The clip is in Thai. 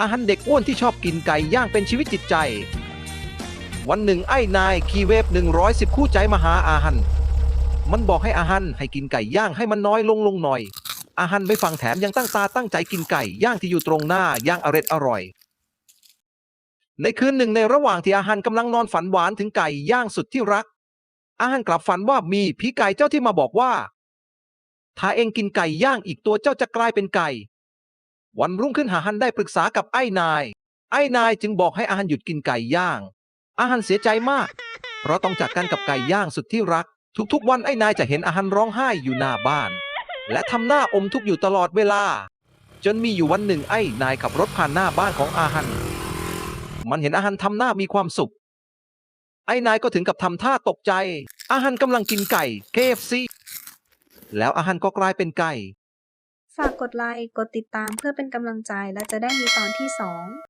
อาหันเด็กอ้วนที่ชอบกินไก่ย่างเป็นชีวิตจิตใจ วันหนึ่งไอ้นายขี่เวฟ110 คู่ใจมาหาอาหันมันบอกให้อาหันให้กินไก่ย่างให้มันน้อยลงลงหน่อย อาหันไม่ฟังแถมยังตั้งตาตั้งใจกินไก่ย่างที่อยู่ตรงหน้าย่างอร็ดอร่อย ในคืนหนึ่งในระหว่างที่อาหันกำลังนอนฝันหวานถึงไก่ย่างสุดที่รัก อาหันกลับฝันว่ามีผีไก่เจ้าที่มาบอกว่า ถ้าเองกินไก่ย่างอีกตัวเจ้าจะกลายเป็นไก่ วันรุ่งขึ้นอาหันได้ปรึกษากับไอ้นาย ไอ้นายจึงบอกให้อาหันหยุดกินไก่ย่าง อาหันเสียใจมาก เพราะต้องจากกันกับไก่ย่างสุดที่รัก ทุกๆ วันไอ้นายจะเห็นอาหันร้องไห้อยู่หน้าบ้าน และทำหน้าอมทุกข์อยู่ตลอดเวลา จนมีอยู่วันหนึ่งไอ้นายขับรถผ่านหน้าบ้านของอาหัน มันเห็นอาหันทำหน้ามีความสุข ไอ้นายก็ถึงกับทำท่าตกใจ อาหันกำลังกินไก่ KFC แล้วอาหันก็กลายเป็นไก่ ฝากกดไลค์ กดติดตามเพื่อเป็นกำลังใจและจะได้มีตอนที่2